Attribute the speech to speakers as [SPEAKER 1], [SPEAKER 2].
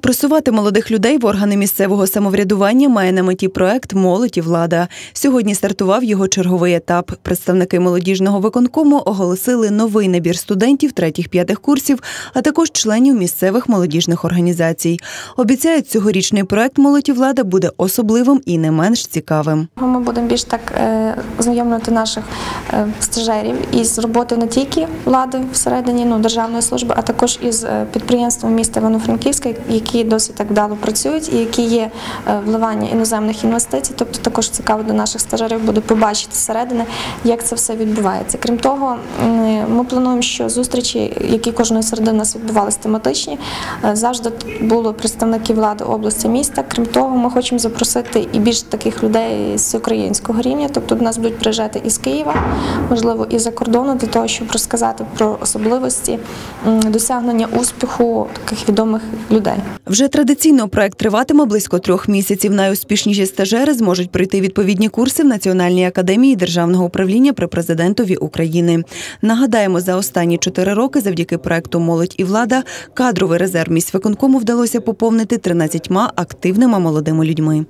[SPEAKER 1] Просувати молодих людей в органи місцевого самоврядування має на меті проект Молодь і влада. Сьогодні стартував його черговий етап. Представники молодіжного виконкому оголосили новий набір студентів третіх-п'ятих курсів, а також членів місцевих молодіжних організацій. Обіцяють, цьогорічний проект Молодь влада буде особливим і не менш цікавим.
[SPEAKER 2] Ми будемо більш так е, знайомити наших е, стажерів із роботи не тільки влади всередині ну, державної служби, а також із е, підприємством міста Івано-Франківська, досить так вдало працюють і які є е, вливання іноземних інвестицій. Тобто також цікаво для наших стажерів буде побачити зсередини, як це все відбувається. Крім того, ми плануємо, що зустрічі, які кожної середи у нас відбувалися тематичні, е, завжди були представники влади області міста. Крім того, ми хочемо запросити і більш таких людей з українського рівня. Тобто до нас будуть приїжджати із Києва, можливо, і за кордону для того, щоб розказати про особливості досягнення успіху таких відомих людей.
[SPEAKER 1] Вже традиційно проект триватиме близько трьох місяців. Найуспішніші стажери зможуть пройти відповідні курси в Національній академії державного управління при президентові України. Нагадаємо, за останні чотири роки завдяки проекту Молодь і влада кадровий резерв міськвиконкому вдалося поповнити 13 активними молодими людьми.